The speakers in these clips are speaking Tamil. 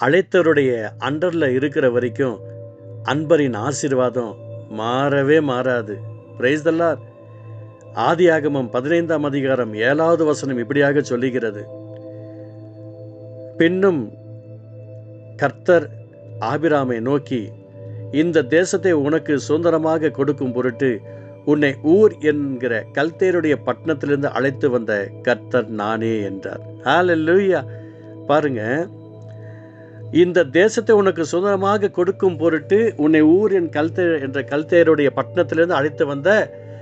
அழைத்தவருடைய அண்டரில் இருக்கிற வரைக்கும் அன்பரின் ஆசீர்வாதம் மாறவே மாறாது. பிரைஸ் தல்லார் ஆகமம் பதினைந்தாம் அதிகாரம் ஏழாவது வசனம் இப்படியாக சொல்லுகிறது. பின்னும் கர்த்தர் ஆபிராமை நோக்கி இந்த தேசத்தை உனக்கு சுதந்திரமாக கொடுக்கும் பொருட்டு உன்னை ஊர் என்கிற கல்தேருடைய பட்டணத்திலிருந்து அழைத்து வந்த கர்த்தர் நானே என்றார். ஹalleluya பாருங்க இந்த தேசத்தை உனக்கு சுதந்திரமாக கொடுக்கும் பொருட்டு உன்னை ஊர் என் கல்தே என்ற கல்தேருடைய பட்டணத்திலிருந்து அழைத்து வந்த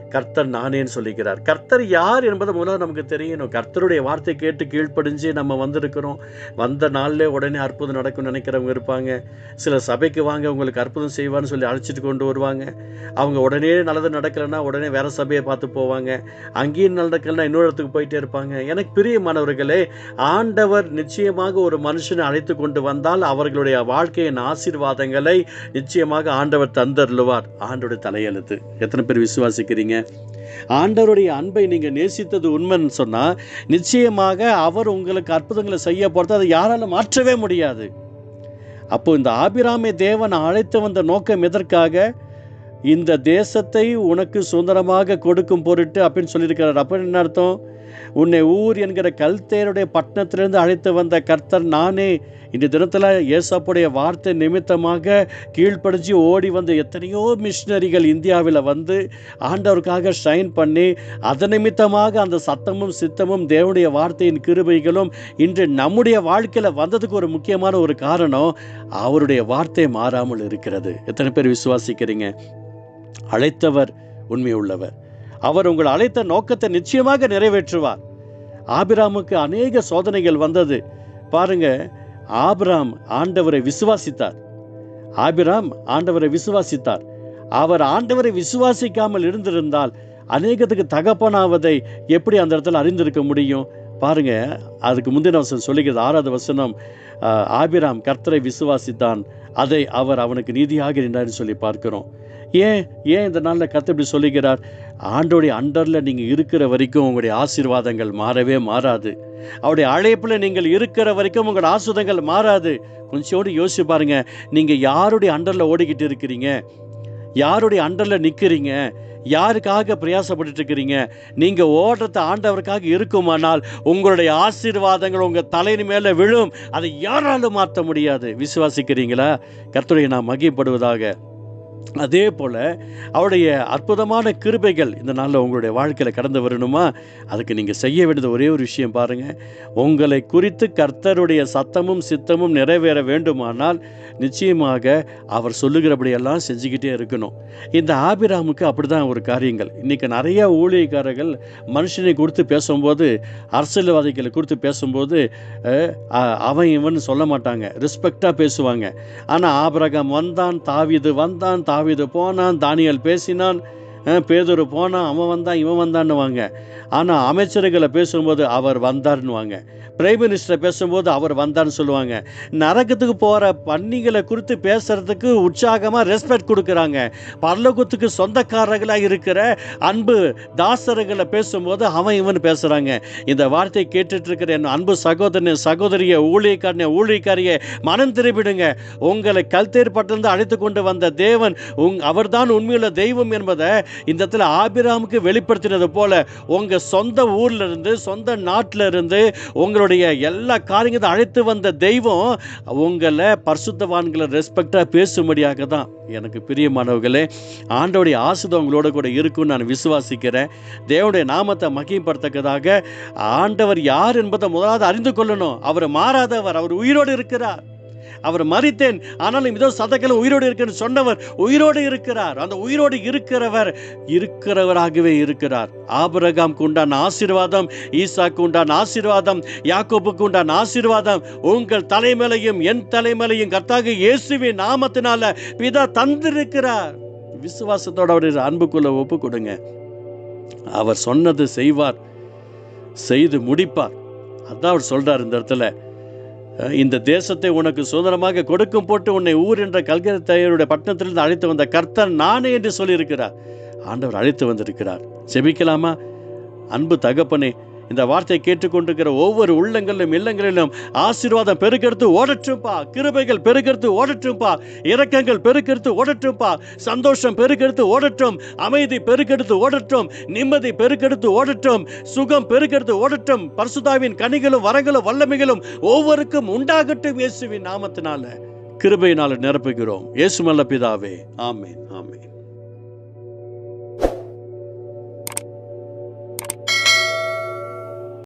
கர்த்தர் நானேன்னு சொல்லிக்கிறார். கர்த்தர் யார் என்பதை முதல்ல நமக்கு தெரியணும். கர்த்தருடைய வார்த்தை கேட்டு கீழ்ப்படிஞ்சு நம்ம வந்திருக்கிறோம். வந்த நாளில் உடனே அற்புதம் நடக்கும்னு நினைக்கிறவங்க இருப்பாங்க. சில சபைக்கு வாங்க உங்களுக்கு அற்புதம் செய்வான்னு சொல்லி அழைச்சிட்டு கொண்டு வருவாங்க. அவங்க உடனே நல்லது நடக்கலைன்னா உடனே வேற சபையை பார்த்து போவாங்க. அங்கேயும் நடக்கலைன்னா இன்னொரு இடத்துக்கு போயிட்டே இருப்பாங்க. எனக்கு பிரியமானவர்களே ஆண்டவர் நிச்சயமாக ஒரு மனுஷனை அழைத்து கொண்டு வந்தால் அவர்களுடைய வாழ்க்கையின் ஆசீர்வாதங்களை நிச்சயமாக ஆண்டவர் தந்தருளுவார். ஆண்டோட தலையெழுத்து. எத்தனை பேர் விசுவாசிக்கிறீங்க? ஆண்டவருடைய அன்பை நீங்கள் நேசித்தது உண்மைன்னு சொன்னால் நிச்சயமாக அவர் உங்களுக்கு அற்புதங்களை செய்ய போகிறது அதை யாராலும் மாற்றவே முடியாது. அப்போ இந்த ஆபிராமை தேவன் அழைத்து வந்த நோக்கம் எதற்காக? இந்த தேசத்தை உனக்கு சுதந்திரமாக கொடுக்கும் பொருட்டு அப்படின்னு சொல்லியிருக்கிறார். அப்போ என்ன அர்த்தம்? உன்னை ஊர் என்கிற கல்தேருடைய பட்டணத்திலிருந்து அழைத்து வந்த கர்த்தர் நானே இந்த தினத்தில் ஏசப்புடைய வார்த்தை நிமித்தமாக கீழ்ப்படிஞ்சு ஓடி வந்த எத்தனையோ மிஷினரிகள் இந்தியாவில் வந்து ஆண்டவருக்காக ஷைன் பண்ணி அது நிமித்தமாக அந்த சத்தமும் சித்தமும் தேவனுடைய வார்த்தையின் கிருபைகளும் இன்று நம்முடைய வாழ்க்கையில் வந்ததுக்கு ஒரு முக்கியமான ஒரு காரணம் அவருடைய வார்த்தை மாறாமல் இருக்கிறது. எத்தனை பேர் விசுவாசிக்கிறீங்க? அழைத்தவர் உண்மை உள்ளவர் அவர் உங்கள் அழைத்த நோக்கத்தை நிச்சயமாக நிறைவேற்றுவார். ஆபிராமுக்கு அநேக சோதனைகள் வந்தது. பாருங்க ஆபிராம் ஆண்டவரை விசுவாசித்தார். ஆபிராம் ஆண்டவரை விசுவாசித்தார். அவர் ஆண்டவரை விசுவாசிக்காமல் இருந்திருந்தால் அநேகத்துக்கு தகப்பனாவதை எப்படி அந்த இடத்துல அறிந்திருக்க முடியும்? பாருங்க அதுக்கு முந்தின வசனம் சொல்லிக்கிறது ஆறாவது வசனம் ஆஹ், ஆபிராம் கர்த்தரை விசுவாசித்தான். அதை அவர் அவனுக்கு நீதியாக நின்றார்னு சொல்லி பார்க்கிறோம். ஏன் ஏன் இந்த நாளில் கர்த்தர் இப்படி சொல்லுகிறார்? ஆண்டோடைய அண்டரில் நீங்கள் இருக்கிற வரைக்கும் உங்களுடைய ஆசீர்வாதங்கள் மாறவே மாறாது. அவருடைய அழைப்பில் நீங்கள் இருக்கிற வரைக்கும் உங்களோட ஆசுதங்கள் மாறாது. கொஞ்சோடு யோசிச்சு பாருங்கள் நீங்கள் யாருடைய அண்டரில் ஓடிக்கிட்டு இருக்கிறீங்க? யாருடைய அண்டரில் நிற்கிறீங்க யாருக்காக பிரயாசப்பட்டு இருக்கிறீங்க? நீங்கள் ஓடுறது ஆண்டவருக்காக இருக்குமானால் உங்களுடைய ஆசீர்வாதங்கள் உங்கள் தலையின் மேலே விழும். அதை யாராலும் மாற்ற முடியாது. விசுவாசிக்கிறீங்களா? கர்த்தருடைய நான் மகிப்படுவதாக அதே போல் அவருடைய அற்புதமான கிருபைகள் இந்த நாளில் உங்களுடைய வாழ்க்கையில் கடந்து வரணுமா? அதுக்கு நீங்கள் செய்ய வேண்டியது ஒரே ஒரு விஷயம் பாருங்கள் உங்களை குறித்து கர்த்தருடைய சத்தமும் சித்தமும் நிறைவேற வேண்டுமானால் நிச்சயமாக அவர் சொல்லுகிறபடியெல்லாம் செஞ்சுக்கிட்டே இருக்கணும். இந்த ஆபிராமுக்கு அப்படி தான் ஒரு காரியங்கள். இன்றைக்கி நிறைய ஊழியக்காரர்கள் மனுஷனை குறித்து பேசும்போது அரசியல்வாதிகளை குறித்து பேசும்போது அவன் இவன் சொல்ல மாட்டாங்க. ரெஸ்பெக்டாக பேசுவாங்க. ஆனால் ஆபிரகம் வந்தான் தாவிது வந்தான் தாவிது போனான் தானியல் பேசினான். பேதொரு போனால் அவன் வந்தான் இவன் வந்தான்னுவாங்க. ஆனால் அமைச்சர்களை பேசும்போது அவர் வந்தார்னுவாங்க பிரைம் மினிஸ்டரை பேசும்போது அவர் வந்தார்னு சொல்லுவாங்க. நரகத்துக்கு போகிற பன்னிகளை குறித்து பேசுகிறதுக்கு உற்சாகமாக ரெஸ்பெக்ட் கொடுக்குறாங்க. பரலோகத்துக்கு சொந்தக்காரர்களாக இருக்கிற அன்பு தாசர்களை பேசும்போது அவன் இவன் பேசுகிறாங்க இந்த வார்த்தை கேட்டுட்டு இருக்கிற என் அன்பு சகோதரன் சகோதரிய ஊழியக்காரனை ஊழியக்காரியை மனம் திரும்பிடுங்க. உங்களை கல்தேர்பட்டிருந்து அழைத்து கொண்டு வந்த தேவன் உங் அவர்தான் உண்மையுள்ள தெய்வம் என்பதை இந்த இடத்துல ஆபிராமுக்கு வெளிப்படுத்தினது போல உங்கள் சொந்த ஊரில் இருந்து சொந்த நாட்டில் இருந்து உங்களுடைய எல்லா காரியத்தை அழைத்து வந்த தெய்வம் உங்களை பரிசுத்தவான்களை ரெஸ்பெக்டாக பேசும்படியாக தான். எனக்கு பிரியமானவர்களே ஆண்டோடைய ஆசிதம் உங்களோட கூட இருக்கும்னு நான் விசுவாசிக்கிறேன். தேவனுடைய நாமத்தை மகிமைப்படுத்தக்கதாக ஆண்டவர் யார் என்பதை முதலாவது அறிந்து கொள்ளணும். அவர் மாறாதவர் அவர் உயிரோடு இருக்கிறார். அவர் மறித்தேன். ஆனாலும் இதோ சதக்கல உயிரோடு இருக்குன்னு சொன்னவர் உயிரோடு இருக்கிறார். அந்த உயிரோடு இருக்கிறவர் இருக்கிறவராகவே இருக்கிறார். ஆபரகாம்க்கு உண்டான ஆசீர்வாதம் ஈசாக்கு உண்டான ஆசீர்வாதம் யாக்கோபுக்கு உண்டான ஆசீர்வாதம் உங்கள் தலைமலையும் என் தலைமலையும் கர்த்தாக இயேசுவின் நாமத்தினால பிதா தந்திருக்கிறார். விசுவாசத்தோட அவருடைய அன்புக்குள்ள ஒப்பு கொடுங்க அவர் சொன்னது செய்வார் செய்து முடிப்பார். அதான் அவர் சொல்றார் இந்த இடத்துல. இந்த தேசத்தை உனக்கு சுதந்திரமாக கொடுக்கும் போட்டு உன்னை ஊர் என்ற கல்கத்தையருடைய பட்டணத்திலிருந்து அழைத்து வந்த கர்த்தர் நானே என்று சொல்லியிருக்கிறார். ஆண்டவர் அழைத்து வந்திருக்கிறார். செபிக்கலாமா அன்பு தகப்பனே இந்த வார்த்தையை கேட்டுக்கொண்டிருக்கிற ஒவ்வொரு உள்ளங்களிலும் இல்லங்களிலும் ஆசீர்வாதம் பெருக்கெடுத்து ஓடட்டும்பா கிருபைகள் பெருக்கெடுத்து ஓடட்டும்பா இரக்கங்கள் பெருக்கெடுத்து ஓடட்டும்பா சந்தோஷம் பெருக்கெடுத்து ஓடட்டும் அமைதி பெருக்கெடுத்து ஓடட்டும் நிம்மதி பெருக்கெடுத்து ஓடட்டும் சுகம் பெருக்கெடுத்து ஓடட்டும் பரிசுத்தாவின் கனிகளும் வரங்களும் வல்லமைகளும் ஒவ்வொருக்கும் உண்டாகட்டும் இயேசுவின் நாமத்தினால. கிருபையினால நிரப்புகிறோம். இயேசு நல்ல பிதாவே. ஆமென் ஆமென்.